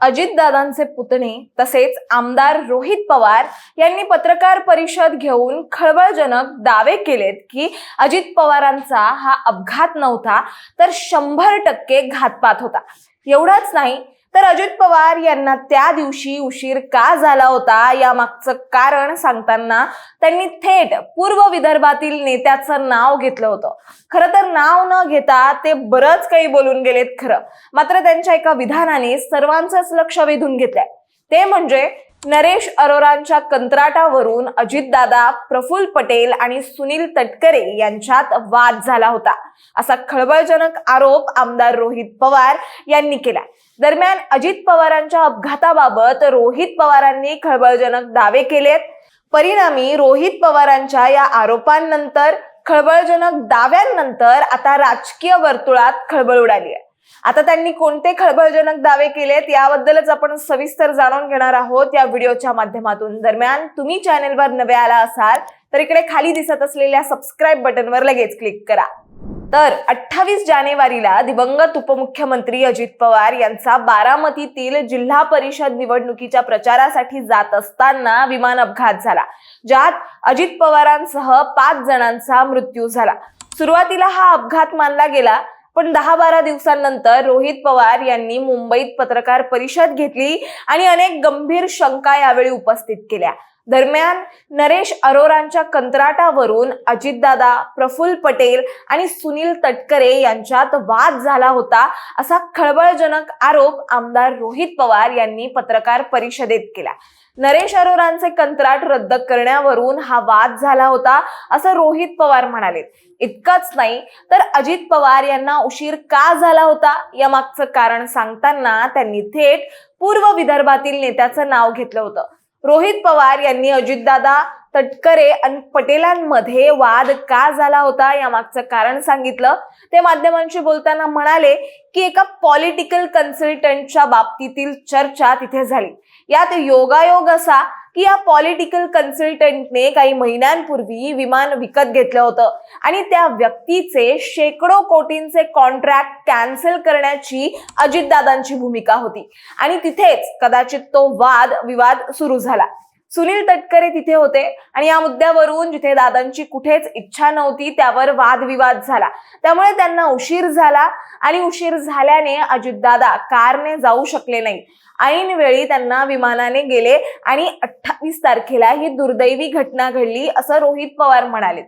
अजितदादांचे पुतणे तसेच आमदार रोहित पवार यांनी पत्रकार परिषद घेऊन खळबळजनक दावे केलेत की अजित पवारांचा हा अपघात नव्हता तर शंभर टक्के घातपात होता. एवढाच नाही तर अजित पवार यांना त्या दिवशी उशीर का झाला होता यामागचं कारण सांगताना त्यांनी थेट पूर्व विदर्भातील नेत्याचं नाव घेतलं होतं. खरं तर नाव न घेता ते बरंच काही बोलून गेलेत खरं. मात्र त्यांच्या एका विधानाने सर्वांचंच लक्ष वेधून घेतलंय. ते म्हणजे नरेश अरोरांच्या कंत्राटावरून अजितदादा प्रफुल्ल पटेल आणि सुनील तटकरे यांच्यात वाद झाला होता. असा खळबळजनक आरोप आमदार रोहित पवार यांनी केला. दरम्यान अजित पवारांच्या अपघाताबाबत रोहित पवारांनी खळबळजनक दावे केलेत. परिणामी रोहित पवारांच्या या आरोपांनंतर खळबळजनक दाव्यांनंतर आता राजकीय वर्तुळात खळबळ उडाली आहे. आता त्यांनी कोणते खळबळजनक दावे केलेत याबद्दलच आपण सविस्तर जाणून घेणार आहोत या व्हिडिओच्या माध्यमातून. दरम्यान तुम्ही चॅनेलवर नवे आला असाल तर इकडे खाली दिसत असलेल्या सबस्क्राईब बटनवर लगेच क्लिक करा. तर अठ्ठावीस जानेवारीला दिवंगत उपमुख्यमंत्री अजित पवार यांचा बारामतीतील जिल्हा परिषद निवडणुकीच्या प्रचारासाठी जात असताना विमान अपघात झाला ज्यात अजित पवारांसह पाच जणांचा मृत्यू झाला. सुरुवातीला हा अपघात मानला गेला पण दहा बारा दिवसांनंतर रोहित पवार यांनी मुंबईत पत्रकार परिषद घेतली आणि अनेक गंभीर शंका यावेळी उपस्थित केल्या. दरम्यान नरेश अरोरांच्या कंत्राटावरून अजितदादा प्रफुल्ल पटेल आणि सुनील तटकरे यांच्यात वाद झाला होता असा खळबळजनक आरोप आमदार रोहित पवार यांनी पत्रकार परिषदेत केला. नरेश अरोरांचे कंत्राट रद्द करण्यावरून हा वाद झाला होता असं रोहित पवार म्हणाले. इतकंच नाही तर अजित पवार यांना उशीर का झाला होता? या मागचं कारण सांगताना त्यांनी थेट पूर्व विदर्भातील नेत्याचं नाव घेतलं होतं. रोहित पवार यांनी अजितदादा तटकरे आणि पटेलांमध्ये वाद का झाला होता या मागचं कारण सांगितलं. ते माध्यमांशी बोलताना म्हणाले की एका पॉलिटिकल कन्सल्टंटच्या बाबतीतील चर्चा तिथे झाली. यात योगायोग असा की या पॉलिटिकल कन्सल्टंटने काही महिन्यांपूर्वी विमान विकत घेतलं होतं. आणि त्या व्यक्तीचे शेकडो कोटींचे कॉन्ट्रॅक्ट कॅन्सल करण्याची अजितदादांची भूमिका होती. आणि तिथेच कदाचित तो वाद विवाद सुरू झाला. सुनील तटकरे तिथे होते आणि या मुद्द्यावरून जिथे दादांची कुठेच इच्छा नव्हती त्यावर वादविवाद झाला. त्यामुळे त्यांना उशीर झाला आणि उशीर झाल्याने अजितदादा कारने जाऊ शकले नाही. ऐन वेळी त्यांना विमानाने गेले आणि अठ्ठावीस तारखेला ही दुर्दैवी घटना घडली असं रोहित पवार म्हणाले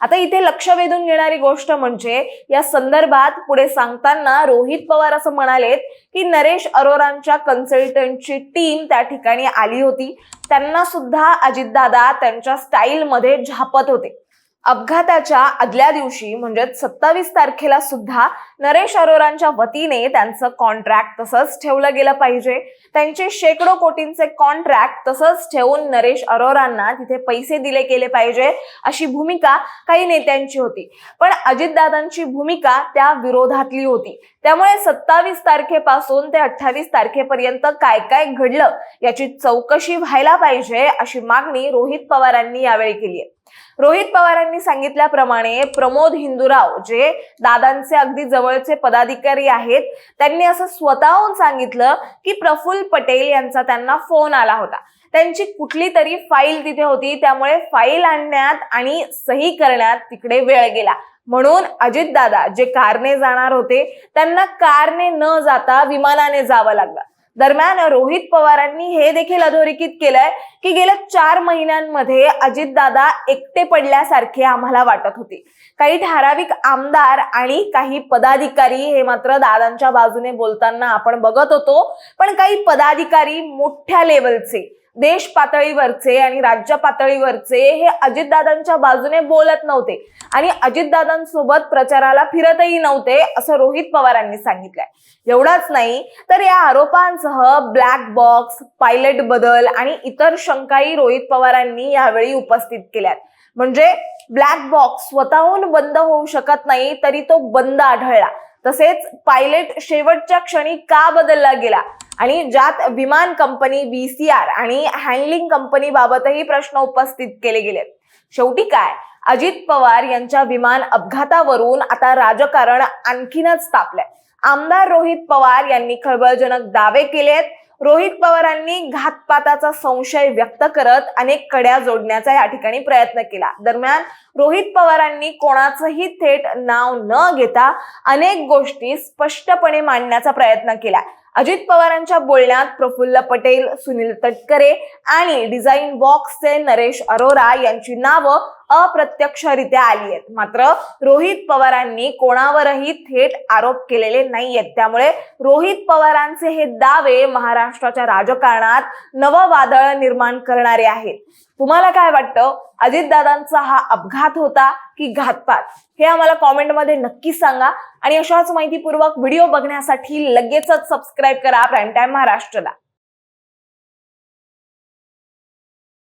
आता इथे लक्ष वेधून घेणारी गोष्ट म्हणजे या संदर्भात पुढे सांगताना रोहित पवार असं म्हणालेत की नरेश अरोरांच्या कन्सल्टंटची टीम त्या ठिकाणी आली होती. त्यांना सुद्धा अजितदादा त्यांच्या स्टाईलमध्ये झापत होते. अपघाताच्या आदल्या दिवशी म्हणजे सत्तावीस तारखेला सुद्धा नरेश अरोरांच्या वतीने त्यांचं कॉन्ट्रॅक्ट तसंच ठेवलं गेलं पाहिजे. त्यांचे शेकडो कोटींचे कॉन्ट्रॅक्ट तसंच ठेवून नरेश अरोरांना तिथे पैसे दिले गेले पाहिजे अशी भूमिका काही नेत्यांची होती. पण अजितदादांची भूमिका त्या विरोधातली होती. त्यामुळे सत्तावीस तारखेपासून ते अठ्ठावीस तारखेपर्यंत काय काय घडलं याची चौकशी व्हायला पाहिजे अशी मागणी रोहित पवारांनी यावेळी केली आहे. रोहित पवारांनी सांगितल्याप्रमाणे प्रमोद हिंदूराव जे दादांचे अगदी जवळचे पदाधिकारी आहेत त्यांनी असं स्वतःहून सांगितलं की प्रफुल्ल पटेल यांचा त्यांना फोन आला होता. त्यांची कुठली तरी फाईल तिथे होती त्यामुळे फाईल आणण्यात आणि सही करण्यात तिकडे वेळ गेला. म्हणून अजितदादा जे कारने जाणार होते त्यांना कारने न जाता विमानाने जावं लागलं. दरम्यान रोहित पवारांनी हे देखील अधोरेखित केलंय की गेल्या चार महिन्यांमध्ये अजितदादा एकटे पडल्यासारखे आम्हाला वाटत होते. काही ठराविक आमदार आणि काही पदाधिकारी हे मात्र दादांच्या बाजूने बोलताना आपण बघत होतो. पण काही पदाधिकारी मोठ्या लेवलचे देश पातळीवरचे आणि राज्य पातळीवरचे हे अजितदादांच्या बाजूने बोलत नव्हते. आणि अजितदादांसोबत प्रचाराला फिरतही नव्हते असं रोहित पवारांनी सांगितलंय. एवढाच नाही तर या आरोपांसह ब्लॅक बॉक्स पायलट बदल आणि इतर शंकाही रोहित पवारांनी यावेळी उपस्थित केल्यात. म्हणजे ब्लॅक बॉक्स स्वतःहून बंद होऊ शकत नाही तरी तो बंद आढळला. तसेच पायलट शेवटच्या क्षणी का बदलला गेला? आणि ज्यात विमान कंपनी बीसीआर आणि हँडलिंग कंपनी बाबतही प्रश्न उपस्थित केले गेलेत. शेवटी काय? अजित पवार यांच्या विमान अपघातावरून आता राजकारण आणखीनच तापलंय. आमदार रोहित पवार यांनी खळबळजनक दावे केलेत. रोहित पवारांनी घातपाताचा संशय व्यक्त करत अनेक कड्या जोडण्याचा या ठिकाणी प्रयत्न केला. दरम्यान रोहित पवारांनी कोणाचंही थेट नाव न घेता अनेक गोष्टी स्पष्टपणे मांडण्याचा प्रयत्न केला. अजित पवारांच्या बोलण्यात प्रफुल्ल पटेल सुनील तटकरे आणि डिझाईन बॉक्सचे नरेश अरोरा यांची नावं अप्रत्यक्षरित्या आली आहेत. मात्र रोहित पवारांनी कोणावरही थेट आरोप केलेले नाहीयेत. त्यामुळे रोहित पवारांचे हे दावे महाराष्ट्राच्या राजकारणात नवं वादळ निर्माण करणारे आहेत. तुम्हाला काय वाटतं? अजितदादांचा हा अपघात होता की घातपात? हे आम्हाला कॉमेंटमध्ये नक्की सांगा. आणि अशाच माहितीपूर्वक व्हिडिओ बघण्यासाठी लगेचच सबस्क्राईब करा. Prime time महाराष्ट्रला.